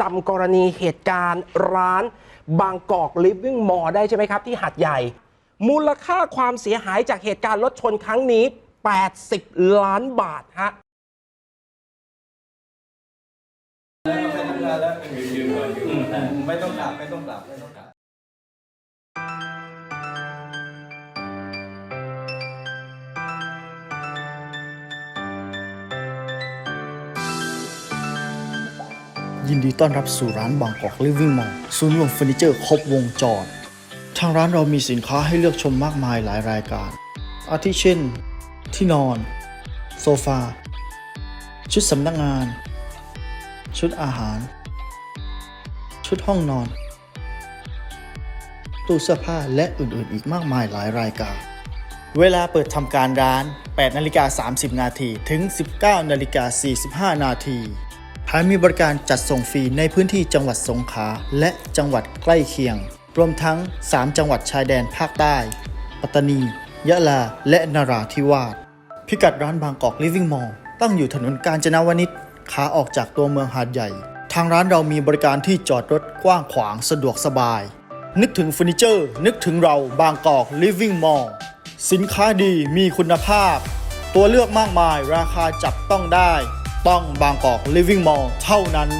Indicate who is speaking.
Speaker 1: จำกรณีเหตุการณ์ร้านบางกอกลิฟวิ่งมอได้ใช่ไหมครับ ที่หัดใหญ่ มูลค่าความเสียหายจากเหตุการณ์รถชนครั้งนี้ 80 ล้านบาทฮะ
Speaker 2: ไม่ต้องกลับไม่ต้องกลับไม่ต้องกลับ
Speaker 3: ยินดีต้อนรับสู่ร้านบางกอก Living Mall ศูนย์รวมเฟอร์นิเจอร์ครบวงจร ทางร้านเรามีสินค้าให้เลือกชมมากมายหลายรายการ อาทิเช่น ที่นอน โซฟา ชุดสำนักงาน ชุดอาหาร ชุดห้องนอน ตู้เสื้อผ้าและอื่นๆ อีกมากมายหลายรายการ เวลาเปิดทำการร้าน 8นาฬิกา30 นาทีถึง 19นาฬิกา45 นาที แถมมีบริการจัดส่งฟรีในพื้นที่จังหวัดสงขลาและจังหวัดใกล้เคียง รวมทั้ง 3 จังหวัดชายแดนภาคใต้ ปัตตานี ยะลา และนราธิวาส พิกัดร้านบางกอก Living Mall ตั้งอยู่ถนนกาญจนาวนิชขาออกจากตัวเมืองหาดใหญ่ ทางร้านเรามีบริการที่จอดรถกว้างขวางสะดวกสบาย นึกถึงเฟอร์นิเจอร์ นึกถึงเราบางกอก Living Mall สินค้าดีมีคุณภาพ ตัวเลือกมากมายราคาจับต้องได้ ต้องบางกอก Living Mall เท่านั้น